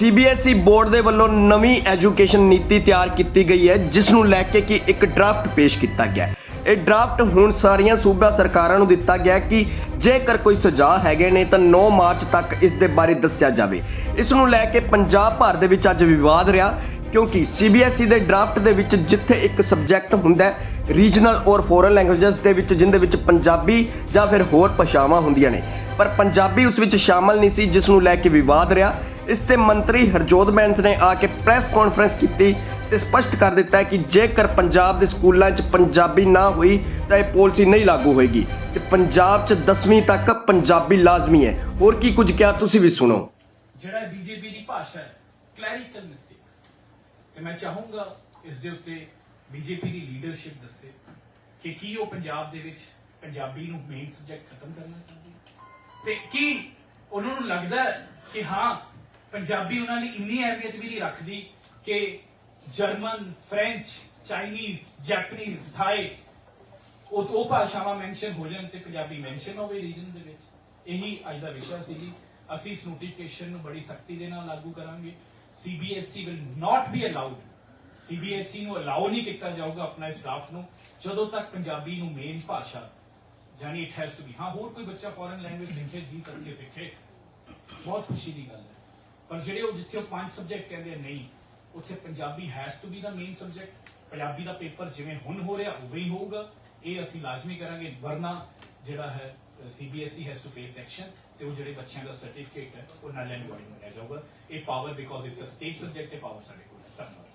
CBSE board ਦੇ ਵੱਲੋਂ ਨਵੀਂ ਐਜੂਕੇਸ਼ਨ ਨੀਤੀ ਤਿਆਰ ਕੀਤੀ ਗਈ ਹੈ, ਜਿਸ ਨੂੰ ਲੈ ਕੇ ਕਿ ਇੱਕ ਡਰਾਫਟ ਪੇਸ਼ ਕੀਤਾ ਗਿਆ ਹੈ। ਇਹ ਡਰਾਫਟ ਹੁਣ ਸਾਰੀਆਂ ਸੂਬਾ ਸਰਕਾਰਾਂ ਨੂੰ ਦਿੱਤਾ ਗਿਆ ਕਿ ਜੇਕਰ ਕੋਈ ਸੁਝਾਅ ਹੈਗੇ ਨੇ, ਤਾਂ 9 ਮਾਰਚ ਤੱਕ ਇਸ ਦੇ ਬਾਰੇ ਦੱਸਿਆ ਜਾਵੇ। ਇਸ ਨੂੰ ਲੈ ਕੇ ਪੰਜਾਬ ਭਰ ਦੇ ਵਿੱਚ ਅੱਜ ਵਿਵਾਦ ਰਿਹਾ, ਕਿਉਂਕਿ ਸੀਬੀਐਸਈ ਦੇ ਡਰਾਫਟ ਦੇ ਵਿੱਚ ਜਿੱਥੇ ਇੱਕ ਸਬਜੈਕਟ ਹੁੰਦਾ ਹੈ ਰੀਜਨਲ ਔਰ ਫੋਰਨ ਲੈਂਗੁਏਜਸ ਦੇ ਵਿੱਚ, ਜਿੰਦੇ ਵਿੱਚ ਪੰਜਾਬੀ ਜਾਂ ਫਿਰ ਹੋਰ ਭਾਸ਼ਾਵਾਂ ਹੁੰਦੀਆਂ ਨੇ। ਪਰ ਪੰਜਾਬੀ ਉਸ ਵਿੱਚ ਸ਼ਾਮਲ ਨਹੀਂ ਸੀ, ਜਿਸ ਨੂੰ ਲੈ ਕੇ ਵਿਵਾਦ ਰਿਹਾ। ਇਸ ਤੇ ਮੰਤਰੀ ਹਰਜੋਤ ਬੈਂਸ ਨੇ ਆ ਕੇ ਪ੍ਰੈਸ ਕਾਨਫਰੰਸ ਕੀਤੀ ਤੇ ਸਪਸ਼ਟ ਕਰ ਦਿੱਤਾ ਹੈ ਕਿ ਜੇਕਰ ਪੰਜਾਬ ਦੇ ਸਕੂਲਾਂ 'ਚ ਪੰਜਾਬੀ ਨਾ ਹੋਈ ਤਾਂ ਇਹ ਪਾਲਿਸੀ ਨਹੀਂ ਲਾਗੂ ਹੋਏਗੀ ਤੇ ਪੰਜਾਬ 'ਚ 10ਵੀਂ ਤੱਕ ਪੰਜਾਬੀ ਲਾਜ਼ਮੀ ਹੈ। ਹੋਰ ਕੀ ਕੁਝ ਕਿਹਾ ਤੁਸੀਂ ਵੀ ਸੁਣੋ। ਜਿਹੜਾ ਬੀਜੇਪੀ ਦੀ ਭਾਸ਼ਾ ਹੈ ਕਲੈਰੀਕਲ ਮਿਸਟੇਕ ਤੇ ਮੈਂ ਚਾਹੂੰਗਾ ਇਸ ਦੇ ਉੱਤੇ ਬੀਜੇਪੀ ਦੀ ਲੀਡਰਸ਼ਿਪ ਦੱਸੇ ਕਿ ਕੀ ਉਹ ਪੰਜਾਬ ਦੇ ਵਿੱਚ ਪੰਜਾਬੀ ਨੂੰ ਮੇਨ ਸਬਜੈਕਟ ਖਤਮ ਕਰਨਾ ਚਾਹੁੰਦੀ ਹੈ? ਤੇ ਕੀ ਉਹਨਾਂ ਨੂੰ ਲੱਗਦਾ ਹੈ ਕਿ ਹਾਂ ਪੰਜਾਬੀ ਉਹਨਾਂ ਲਈ ਇੰਨੀ ਅਹਿਮੀਅਤ ਵੀ ਨਹੀਂ ਰੱਖਦੀ ਕਿ German, French, Chinese, Japanese, Thai, ਉਹ ਉਹ ਭਾਸ਼ਾਵਾਂ ਮੈਂਸ਼ਨ ਹੋ ਜਾਣ ਤੇ ਪੰਜਾਬੀ ਮੈਂਸ਼ਨ ਹੋਵੇ ਰੀਜਨ ਦੇ ਵਿੱਚ। ਇਹੀ ਅੱਜ ਦਾ ਵਿਸ਼ਾ ਸੀ ਜੀ ਅਸੀਂ ਇਸ ਨੋਟੀਫਿਕੇਸ਼ਨ ਨੂੰ ਬੜੀ ਸਖਤੀ ਦੇ ਨਾਲ ਲਾਗੂ ਕਰਾਂਗੇ। CBSE will not be allowed CBSE ਨੂੰ ਅਲਾਉ ਨਹੀਂ ਕੀਤਾ ਜਾਊਗਾ ਆਪਣਾ ਸਟਾਫ ਨੂੰ, ਜਦੋਂ ਤੱਕ ਪੰਜਾਬੀ ਨੂੰ ਮੇਨ ਭਾਸ਼ਾ, ਯਾਨੀ ਇਟ ਹੈਜ਼ ਟੂ ਬੀ ਹਾਂ, ਹੋਰ ਕੋਈ ਬੱਚਾ ਫੋਰਨ ਲੈਂਗੁਏਜ ਸਿੱਖੇ, ਜੀ ਸਕੇ ਸਿੱਖੇ। ਬਹੁਤ ਖੁਸ਼ੀ ਦੀ ਗੱਲ ਹੈ। ਪਰ ਜਿਹੜੇ ਉਹ ਜਿੱਥੇ ਉਹ ਪੰਜ ਸਬਜੈਕਟ ਕਹਿੰਦੇ ਨਹੀਂ, ਉੱਥੇ Punjabi has to be the main subject Punjabi ਦਾ ਪੇਪਰ ਜਿਵੇਂ ਹੁਣ ਹੋ ਰਿਹਾ, ਉਵੇਂ ਹੀ ਹੋਊਗਾ। ਇਹ ਅਸੀਂ ਲਾਜ਼ਮੀ ਕਰਾਂਗੇ, ਵਰਨਾ ਜਿਹੜਾ ਹੈ CBSE has to face action ਤੇ ਉਹ ਜਿਹੜੇ ਬੱਚਿਆਂ ਦਾ ਸਰਟੀਫਿਕੇਟ ਹੈ, ਉਹ ਨਾਲ ਐਂਡ ਵਾਇਡ ਮੰਨਿਆ ਜਾਊਗਾ। ਇਹ power because it's a state subject ਹੈ ਪਾਵਰ ਸਾਡੇ ਕੋਲ ਹੈ। ਧੰਨਵਾਦ।